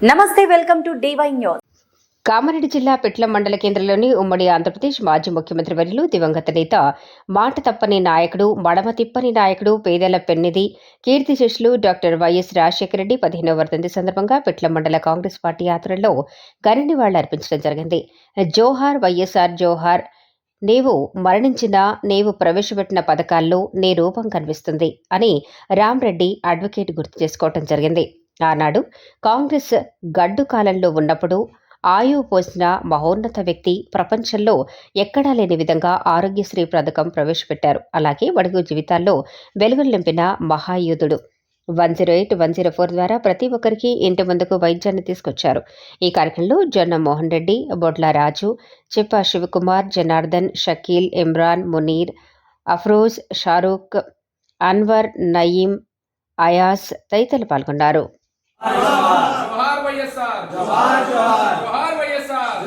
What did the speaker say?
నమస్తే welcome to DY news. Kamareddy జిల్లా పిట్లం మండల కేంద్రంలోని ఉమ్మడి ఆంధ్రప్రదేశ్ మాజీ ముఖ్యమంత్రి వర్యులు దివంగత నేత మాట తప్పని నాయకుడు మడమ తిప్పని నాయకుడు పేదల పెన్నిధి కీర్తిశేషులు డాక్టర్ వైఎస్ రాజశేఖర రెడ్డి పదిహేనవ వర్ధంతి సందర్భంగా పిట్లం మండల కాంగ్రెస్ పార్టీ యాత్రలో ఘన నివాళులు అర్పించడం జరిగింది. జోహార్ వైఎస్ఆర్ జోహార్ నీవు మరణించినా నీవు ప్రవేశపెట్టిన పథకాల్లో నీ రూపం కనిపిస్తుంది అని రామ్రెడ్డి అడ్వకేట్ గుర్తు చేసుకోవటం జరిగింది. ఆనాడు కాంగ్రెస్ గడ్డు కాలంలో ఉన్నప్పుడు ఆయువు పోసిన మహోన్నత వ్యక్తి ప్రపంచంలో ఎక్కడా లేని విధంగా ఆరోగ్యశ్రీ పథకం ప్రవేశపెట్టారు. అలాగే బడుగు జీవితాల్లో వెలుగులు నింపిన మహాయోధుడు. One zero eight one zero four ద్వారా ప్రతి ఒక్కరికి ఇంటి ముందుకు వైద్యాన్ని తీసుకొచ్చారు. ఈ కార్యక్రమంలో జొన్న మోహన్ రెడ్డి బొడ్ల రాజు చిప్ప శివకుమార్ జనార్దన్ షకీల్ ఇమ్రాన్ మునీర్ అఫ్రోజ్ షారూక్ అన్వర్ నయీం అయాస్ తదితరులు పాల్గొన్నారు. జోహార్ వైఎస్ఆర్. జోహార్ జోహార్ వైఎస్ఆర్.